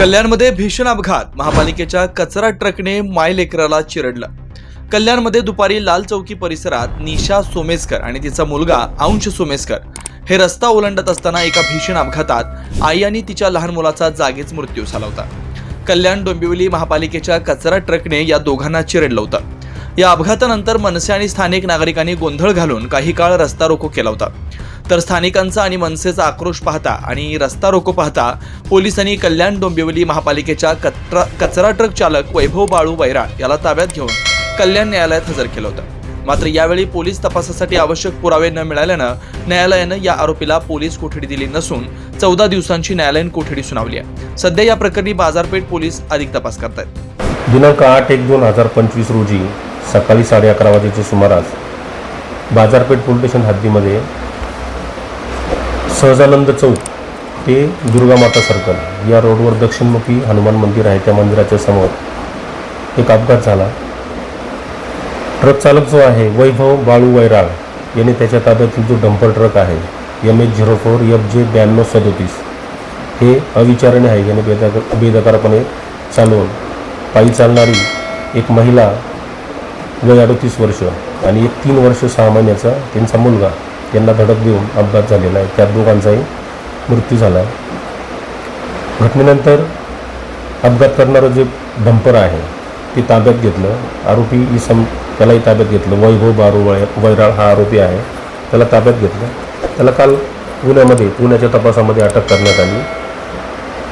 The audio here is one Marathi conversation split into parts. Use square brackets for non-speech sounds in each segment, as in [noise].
कल्याणमध्ये भीषण अपघात. महापालिकेच्या कचरा ट्रकने माय लेकराला चिरडलं. कल्याणमध्ये दुपारी लाल चौकी परिसरात निशा सोमेस्कर आणि तिचा मुलगा अंश सोमेस्कर हे रस्ता ओलांडत असताना एका भीषण अपघातात आई आणि तिच्या लहान मुलाचा जागीच मृत्यू झाला होता. कल्याण डोंबिवली महापालिकेच्या कचरा ट्रकने या दोघांना चिरडलं होतं. या अपघातानंतर मनसे आणि स्थानिक नागरिकांनी गोंधळ घालून काही काळ रस्ता रोको केला होता. तर स्थानिकांचा आणि मनसेचा आक्रोश पाहता आणि रस्ता रोको पाहता पोलिसांनी कल्याण डोंबिवली महापालिकेच्या कचरा कचरा ट्रक चालक वैभव बाळू वैराळ याला ताब्यात घेऊन कल्याण न्यायालयात हजर केलं होतं. मात्र यावेळी पोलीस तपासासाठी आवश्यक पुरावे न मिळाल्यानं न्यायालयानं या आरोपीला पोलीस कोठडी दिली नसून चौदा दिवसांची न्यायालयीन कोठडी सुनावली आहे. सध्या या प्रकरणी बाजारपेठ पोलीस अधिक तपास करतायत. दिनांक आठ एक दोन हजार पंचवीस रोजी सकाळी साडे अकरा वाजेच्या सुमारास बाजारपेठ पोलीस स्टेशन हद्दीमध्ये सहजानंद चौक ते दुर्गामाता सर्कल या रोडवर दक्षिणमुखी हनुमान मंदिर आहे त्या मंदिराच्या समोर. एक अपघात झाला. ट्रक चालक जो आहे वैभव बाळू वैराळ याने त्याच्या ताब्यातील जो डंपर ट्रक आहे M H zero four F J ब्याण्णव सदोतीस हे अविचारणे आहे. याने बेदक बेदकारपणे चालवून पायी चालणारी एक महिला वय अडतीस वर्ष आणि एक तीन वर्ष सहा महिन्याचा त्यांचा मुलगा यांना धडक देऊन अपघात झालेला आहे. त्या दोघांचाही मृत्यू झाला आहे. घटनेनंतर अपघात करणारं जे डंपर आहे ते ताब्यात घेतलं. आरोपी इसम त्यालाही ताब्यात घेतलं. वैभव बारू वैराळ हा आरोपी आहे. त्याला ताब्यात घेतलं. त्याला काल पुण्यामध्ये पुण्याच्या तपासामध्ये अटक करण्यात आली.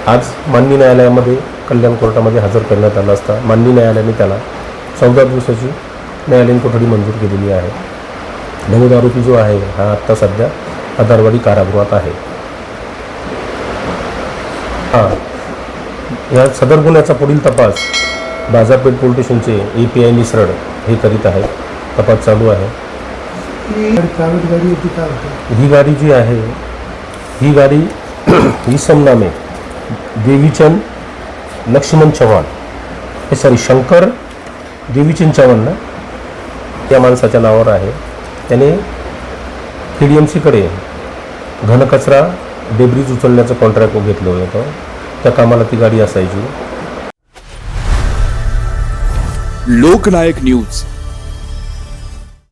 आज माननीय न्यायालयामध्ये कल्याण कोर्टामध्ये हजर करण्यात आला असता माननीय न्यायालयाने त्याला चौदा दिवसाची न्यायालयीन कोठडी मंजूर केलेली आहे. नमूद आरोपी जो आहे हा आत्ता सध्या आधारवाडी कारागृहात आहे. हां. या सदर गुन्ह्याचा पुढील तपास बाजारपेठ पोलीस स्टेशनचे ए पी आय मिसरड हे करीत आहेत तपास चालू आहे. ही गाडी जी आहे ही गाडी [clears throat] इसम नामे देवीचंद लक्ष्मण चव्हाण हे सॉरी शंकर देवीचंद चव्हाण ना त्या माणसाच्या नावावर आहे. त्याने के डी एम सीकडे घनकचरा डेब्रीज उचलण्याचं कॉन्ट्रॅक्ट घेतलं होतं. त्या कामाला ती गाडी असायची. लोकनायक न्यूज.